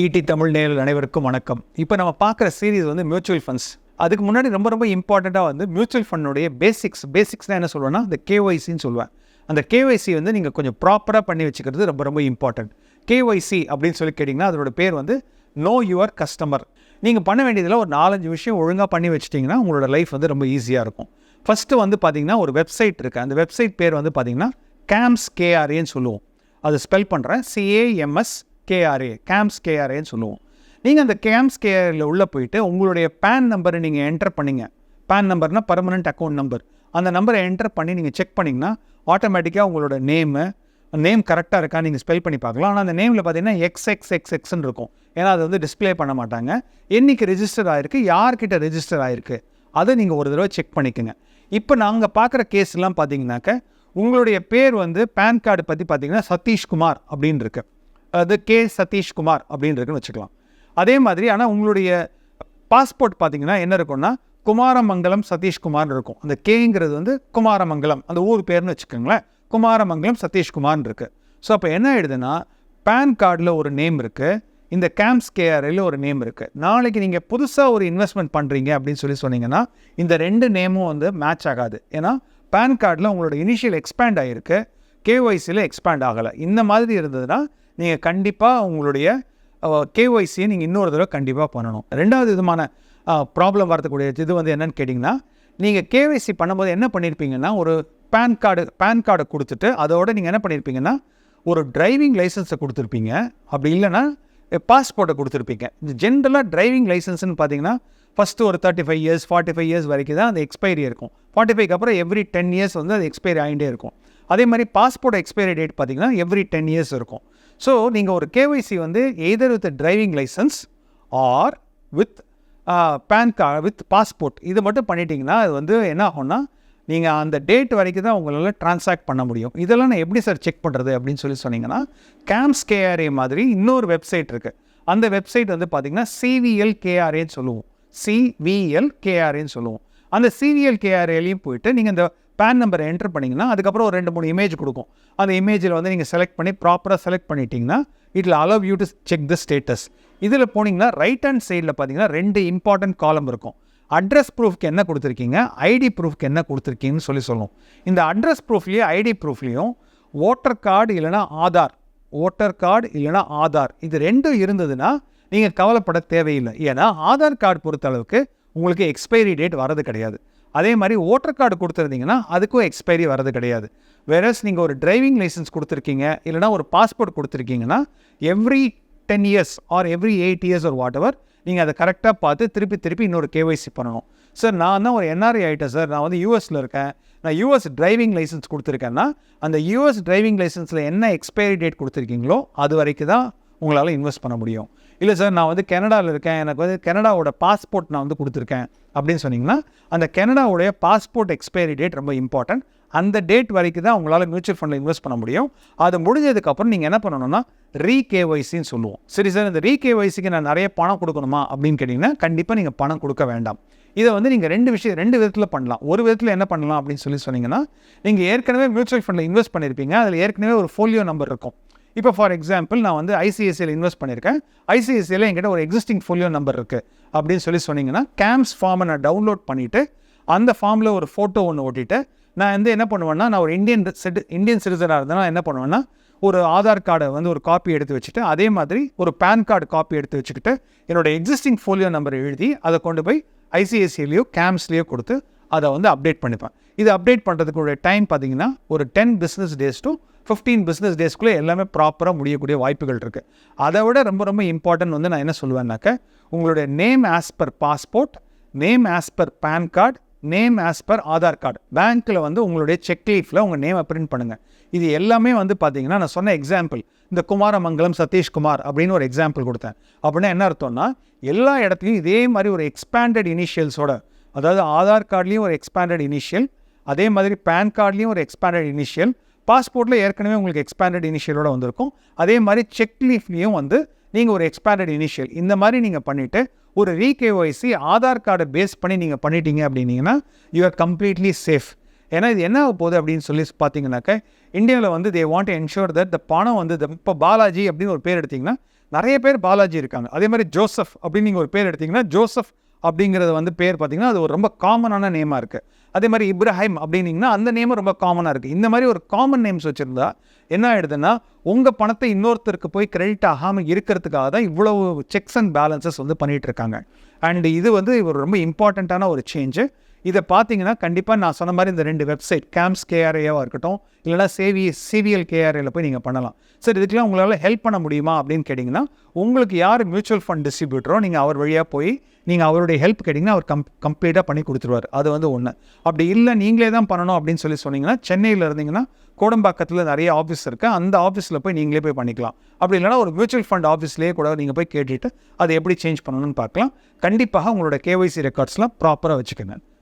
ED Tamil நேரில் அனைவருக்கும் வணக்கம். இப்போ நம்ம பார்க்குற சீரீஸ் வந்து மியூச்சுவல் ஃபண்ட்ஸ் அதுக்கு முன்னாடி ரொம்ப ரொம்ப இம்பார்ட்டண்ட்டாக வந்து மியூச்சுவல் ஃபண்டுடைய பேசிக்ஸ் பேசிக்ஸ்னால் என்ன சொல்லுவேன்னா இந்த கேஒய்சின்னு சொல்லுவேன். அந்த கேஒய்சி வந்து நீங்கள் கொஞ்சம் ப்ராப்பராக பண்ணி வச்சுக்கிறது ரொம்ப ரொம்ப இம்பார்ட்டன்ட் கேஒய்சி அப்படின்னு சொல்லி கேட்டிங்கன்னா அதோட பேர் வந்து நோ யுவர் கஸ்டமர் நீங்கள் பண்ண வேண்டியதில் ஒரு நாலஞ்சு விஷயம் ஒழுங்காக பண்ணி வச்சிட்டிங்கன்னா உங்களோட லைஃப் வந்து ரொம்ப ஈஸியாக இருக்கும். ஃபஸ்ட்டு வந்து பார்த்தீங்கன்னா ஒரு வெப்சைட் இருக்குது அந்த வெப்சைட் பேர் வந்து பார்த்தீங்கன்னா கேம்ஸ் கேஆர்ஏன்னு சொல்லுவோம். அது ஸ்பெல் பண்ணுறேன் சிஏஎம்எஸ் கேஆர்ஏ கேம்ஸ் கேஆர்ஏன்னு சொல்லுவோம். நீங்கள் அந்த கேம்ஸ் கேஆரில் உள்ளே போயிட்டு உங்களுடைய பேன் நம்பரை நீங்கள் என்டர் பண்ணிங்க. பேன் நம்பர்னால் பர்மனெண்ட் அக்கௌண்ட் நம்பர் அந்த நம்பரை என்டர் பண்ணி நீங்கள் செக் பண்ணிங்கன்னா ஆட்டோமேட்டிக்காக உங்களோட நேமு நேம் கரெக்டாக இருக்கா நீங்கள் ஸ்பெல் பண்ணி பார்க்கலாம். ஆனால் அந்த நேமில் பார்த்தீங்கன்னா எக்ஸ் எக்ஸ் எக்ஸ் எக்ஸ்ன்னு இருக்கும். ஏன்னா அது வந்து டிஸ்பிளே பண்ண மாட்டாங்க. என்னைக்கு ரிஜிஸ்டர் ஆயிருக்கு யார்கிட்ட ரிஜிஸ்டர் ஆயிருக்கு அதை நீங்கள் ஒரு தடவை செக் பண்ணிக்கோங்க. இப்போ நாங்கள் பார்க்குற கேஸ்லாம் பார்த்தீங்கன்னாக்க உங்களுடைய பேர் வந்து பேன் கார்டு பற்றி பார்த்தீங்கன்னா சதீஷ்குமார் அப்படின்னு இருக்குது அது கே சதீஷ்குமார் அப்படின்னு இருக்குன்னு வச்சுக்கலாம். அதே மாதிரி ஆனால் உங்களுடைய பாஸ்போர்ட் பார்த்தீங்கன்னா என்ன இருக்கும்னா குமாரமங்கலம் சதீஷ்குமார்னு இருக்கும். அந்த கேங்கிறது வந்து குமாரமங்கலம். அந்த ஊர் பேர்னு வச்சுக்கோங்களேன். குமாரமங்கலம் சதீஷ்குமார்னு இருக்குது ஸோ அப்போ என்ன ஆயிடுதுன்னா பேன் கார்டில் ஒரு நேம் இருக்குது இந்த கேம்ப்ஸ் கேஆர்ஐயில் ஒரு நேம் இருக்குது நாளைக்கு நீங்கள் புதுசாக ஒரு இன்வெஸ்ட்மெண்ட் பண்ணுறீங்க அப்படின்னு சொல்லி சொன்னீங்கன்னா இந்த ரெண்டு நேமும் வந்து மேட்ச் ஆகாது. ஏன்னா பேன் கார்டில் உங்களோட இனிஷியல் எக்ஸ்பேண்ட் ஆகிருக்கு கேஒய்சியில் எக்ஸ்பேண்ட் ஆகலை. இந்த மாதிரி இருந்ததுன்னா நீங்கள் கண்டிப்பாக உங்களுடைய கேஒய்சியை நீங்கள் இன்னொரு தடவை கண்டிப்பாக பண்ணணும். ரெண்டாவது விதமான ப்ராப்ளம் வரக்கூடிய இது வந்து என்னன்னு கேட்டிங்கன்னா நீங்கள் கேஒய்சி பண்ணும்போது என்ன பண்ணியிருப்பீங்கன்னா ஒரு பேன் கார்டு பேன் கார்டை கொடுத்துட்டு அதோட நீங்கள் என்ன பண்ணியிருப்பீங்கன்னா ஒரு டிரைவிங் லைசன்ஸை கொடுத்துருப்பீங்க. அப்படி இல்லைன்னா பாஸ்போர்ட்டை கொடுத்துருப்பீங்க. இந்த ஜென்ரலாக டிரைவிங் லைசன்ஸ்னு பார்த்தீங்கன்னா ஃபஸ்ட்டு ஒரு thirty five years forty five years வரைக்கும் தான் அந்த எக்ஸ்பைரி இருக்கும். ஃபார்ட்டி ஃபைவ்க்கு அப்புறம் எவ்ரி டென் இயர்ஸ் வந்து அது எக்ஸ்பைரி ஆகிட்டே இருக்கும். அதே மாதிரி பாஸ்போர்ட் எக்ஸ்பைரி டேட் பார்த்தீங்கன்னா எவ்ரி டென் இயர்ஸ் இருக்கும். ஸோ நீங்கள் ஒரு கேஒய்சி வந்து either with driving licence or with PAN card with passport இது மட்டும் பண்ணிட்டீங்கன்னா அது வந்து என்ன ஆகும்னா நீங்கள் அந்த டேட் வரைக்கும் தான் உங்களால் ட்ரான்ஸாக்ட் பண்ண முடியும். இதெல்லாம் நான் எப்படி சார் செக் பண்ணுறது அப்படின்னு சொல்லி சொன்னீங்கன்னா கேம்ஸ் கேஆர்ஏ மாதிரி இன்னொரு வெப்சைட் இருக்குது அந்த வெப்சைட் வந்து பார்த்தீங்கன்னா சிவிஎல் கேஆர்ஏன்னு சொல்லுவோம். சிவிஎல் கேஆர்ஏன்னு சொல்லுவோம். அந்த சிவிஎல் கேஆர்ஏலையும் போயிட்டு நீங்கள் இந்த பேன் நம்பரை என்டர் பண்ணிங்கன்னா அதுக்கப்புறம் ஒரு ரெண்டு மூணு இமேஜ் கொடுக்கும். அந்த இமேஜில் வந்து நீங்கள் செலக்ட் பண்ணி ப்ராப்பராக செலக்ட் பண்ணிட்டீங்கன்னா it'll allow you to check the status இதில் போனீங்கன்னா ரைட் ஹேண்ட் சைடில் பார்த்தீங்கன்னா ரெண்டு இம்பார்ட்டன்ட் காலம் இருக்கும். அட்ரஸ் ப்ரூஃப்க்கு என்ன கொடுத்துருக்கீங்க? ஐடி ப்ரூஃப்க்கு என்ன கொடுத்துருக்கீங்கன்னு சொல்லி சொல்லுவோம் இந்த அட்ரஸ் ப்ரூஃப்லேயும் ஐடி ப்ரூஃப்லேயும் ஓட்டர் கார்டு இல்லைனா ஆதார். ஓட்டர் கார்டு இல்லைனா ஆதார். இது ரெண்டும் இருந்ததுன்னா நீங்கள் கவலைப்பட தேவையில்லை. ஏன்னா ஆதார் கார்டு பொறுத்த அளவுக்கு உங்களுக்கு எக்ஸ்பைரி டேட் வரது கிடையாது. அதே மாதிரி ஓட்டர் கார்டு கொடுத்துருந்தீங்கன்னா அதுக்கும் எக்ஸ்பைரி வரது கிடையாது. வேறஸ் நீங்கள் ஒரு டிரைவிங் லைசன்ஸ் கொடுத்துருக்கீங்க இல்லைனா ஒரு passport கொடுத்துருக்கீங்கன்னா every ten years or every eight years ஒரு வாட் எவர் நீங்கள் அதை கரெக்டாக பார்த்து திருப்பி திருப்பி இன்னொரு கேஒய்சி பண்ணணும். சார் நான் தான் ஒரு என்ஆர்ஐ ஆகிட்டேன் சார் நான் வந்து யூஎஸில் இருக்கேன். நான் யூஎஸ் டிரைவிங் லைசன்ஸ் கொடுத்துருக்கேன்னா அந்த யூஎஸ் டிரைவிங் லைசன்ஸில் என்ன எக்ஸ்பைரி டேட் கொடுத்துருக்கீங்களோ அது வரைக்கும் தான் உங்களால் இன்வெஸ்ட் பண்ண முடியும். இல்லை சார் நான் வந்து கனடாவில் இருக்கேன். எனக்கு வந்து கனடாவோட பாஸ்போர்ட் நான் வந்து கொடுத்துருக்கேன். அப்படின்னு சொன்னீங்கன்னா அந்த கனடாவுடைய பாஸ்போர்ட் எக்ஸ்பைரி டேட் ரொம்ப இம்பார்ட்டன்ட் அந்த டேட் வரைக்கும் தான் உங்களால் மியூச்சுவல் ஃபண்டில் இன்வெஸ்ட் பண்ண முடியும். அது முடிஞ்சதுக்கப்புறம் நீங்கள் என்ன பண்ணணும்னா ரீகேஒய்சின்னு சொல்லுவோம். சரி சார் இந்த ரீகேஒய்சிக்கு நான் நிறைய பணம் கொடுக்கணுமா அப்படின்னு கேட்டிங்கன்னா கண்டிப்பாக நீங்கள் பணம் கொடுக்க வேண்டாம். இதை வந்து நீங்கள் ரெண்டு விஷயம் ரெண்டு விதத்தில் பண்ணலாம். ஒரு விதத்தில் என்ன பண்ணலாம் அப்படின்னு சொல்லி சொன்னீங்கன்னா நீங்கள் ஏற்கனவே மியூச்சுவல் ஃபண்டில் இன்வெஸ்ட் பண்ணியிருப்பீங்க அதில் ஏற்கனவே ஒரு ஃபோலியோ நம்பர் இருக்கும். இப்போ ஃபார் எக்ஸாம்பிள் நான் வந்து ஐசிஐசியில் இன்வெஸ்ட் பண்ணியிருக்கேன். ஐசிஐசியில் என்கிட்ட ஒரு எக்ஸிஸ்டிங் ஃபோலியோ நம்பர் இருக்குது அப்படின்னு சொல்லி சொன்னீங்கன்னா கேம்ஸ் ஃபார்மை நான் டவுன்லோட் பண்ணிவிட்டு அந்த ஃபார்மில் ஒரு ஃபோட்டோ ஒன்று ஓட்டிட்டு நான் வந்து என்ன பண்ணுவேன்னா நான் ஒரு இந்தியன் செட் இந்தியன் சிட்டிசனாக இருந்தேன்னா என்ன பண்ணுவேன்னா ஒரு ஆதார் கார்டை வந்து ஒரு காப்பி எடுத்து வச்சுட்டு அதே மாதிரி ஒரு பேன் கார்டு காப்பி எடுத்து வச்சுக்கிட்டு என்னோட எக்ஸிஸ்டிங் ஃபோலியோ நம்பர் எழுதி அதை கொண்டு போய் ஐசிஐசியிலையோ கேம்ஸ்லேயோ கொடுத்து அதை வந்து அப்டேட் பண்ணிப்பேன். இது அப்டேட் பண்ணுறதுக்குடைய டைம் பார்த்தீங்கன்னா ஒரு ten business days to fifteen business டேஸ்க்குள்ளே எல்லாமே ப்ராப்பராக முடியக்கூடிய வாய்ப்புகள் இருக்குது அதை விட ரொம்ப ரொம்ப இம்பார்ட்டன்ட் வந்து நான் என்ன சொல்லுவேன்னாக்க உங்களுடைய name as per passport name as per PAN card name as per Aadhaar card பேங்க்கில் வந்து உங்களுடைய செக் லீஃபில் உங்கள் நேமை பிரிண்ட் பண்ணுங்கள் இது எல்லாமே வந்து பார்த்தீங்கன்னா நான் சொன்ன எக்ஸாம்பிள் இந்த குமாரமங்கலம் சதீஷ்குமார் அப்படின்னு ஒரு எக்ஸாம்பிள் கொடுத்தேன். அப்படின்னா என்ன அர்த்தம்னா எல்லா இடத்துலையும் இதே மாதிரி ஒரு எக்ஸ்பேண்டட் இனிஷியல்ஸோட அதாவது ஆதார் கார்ட்லேயும் ஒரு எக்ஸ்பேண்டட் இனிஷியல் அதே மாதிரி பேன் கார்ட்லேயும் ஒரு எக்ஸ்பேண்டட் இனிஷியல் பாஸ்போர்ட்டில் ஏற்கனவே உங்களுக்கு எக்ஸ்பேண்டட் இனிஷியலோட வந்திருக்கும். அதே மாதிரி செக் லீஃப்லேயும் வந்து நீங்கள் ஒரு எக்ஸ்பேண்டட் இனிஷியல் இந்த மாதிரி நீங்கள் பண்ணிவிட்டு ஒரு ரீகேஒய்சி ஆதார் கார்டை பேஸ் பண்ணி நீங்கள் பண்ணிட்டீங்க அப்படின்னீங்கன்னா யூ ஆர் கம்ப்ளீட்லி சேஃப் ஏன்னா இது என்ன ஆக போகுது அப்படின்னு சொல்லி பார்த்தீங்கன்னாக்க இந்தியாவில் வந்து they want ensure that the பணம் வந்து இப்போ பாலாஜி அப்படின்னு ஒரு பேர் எடுத்திங்கன்னா நிறைய பேர் பாலாஜி இருக்காங்க. அதே மாதிரி ஜோசப் அப்படின்னு நீங்கள் ஒரு பேர் எடுத்திங்கன்னா ஜோசப் அப்படிங்கிறது வந்து பேர் பார்த்தீங்கன்னா அது ஒரு ரொம்ப காமனான நேமாக இருக்குது அதே மாதிரி இப்ராஹிம் அப்படின்னிங்கன்னா அந்த நேமும் ரொம்ப காமனாக இருக்குது இந்த மாதிரி ஒரு காமன் நேம்ஸ் வச்சுருந்தா என்ன ஆயிடுதுன்னா உங்கள் பணத்தை இன்னொருத்தருக்கு போய் கிரெடிட் ஆகாமல் இருக்கிறதுக்காக தான் இவ்வளவு செக்ஸ் அண்ட் பேலன்சஸ் வந்து பண்ணிகிட்டு இருக்காங்க. அண்ட் இது வந்து ஒரு ரொம்ப இம்பார்ட்டண்ட்டான ஒரு சேஞ்சு இதை பார்த்தீங்கன்னா கண்டிப்பாக நான் சொன்ன மாதிரி இந்த ரெண்டு வெப்சைட் கேம்ப்ஸ் கேஆர்ஏவாக இருக்கட்டும் இல்லைனா சேவி சிவிஎல் கேஆர்ஏல போய் நீங்கள் பண்ணலாம். சார் இதுக்கெல்லாம் உங்களால் ஹெல்ப் பண்ண முடியுமா அப்படின்னு கேட்டிங்கன்னா உங்களுக்கு யார் மியூச்சுவல் ஃபண்ட் டிஸ்ட்ரிபியூட்டரோ நீங்கள் அவர் வழியாக போய் நீங்கள் அவருடைய ஹெல்ப் கேட்டிங்கன்னா அவர் கம் கம்ப்ளீட்டாக பண்ணி கொடுத்துருவார். அது வந்து ஒன்று அப்படி இல்லை நீங்களே தான் பண்ணணும் அப்படின்னு சொல்லி சொன்னீங்கன்னா சென்னையில் இருந்தீங்கன்னா கோடம்பாக்கத்தில் நிறைய ஆஃபீஸ் இருக்குது அந்த ஆஃபீஸில் போய் நீங்களே போய் பண்ணிக்கலாம். அப்படி இல்லைனா ஒரு மியூச்சுவல் ஃபண்ட் ஆஃபீஸ்லேயே கூட நீங்கள் போய் கேட்டுட்டு அதை எப்படி சேஞ்ச் பண்ணணும்னு பார்க்கலாம். கண்டிப்பாக உங்களோட கேஒய்சி ரெக்கார்ட்ஸ்லாம் ப்ராப்பராக வச்சுக்கோங்க.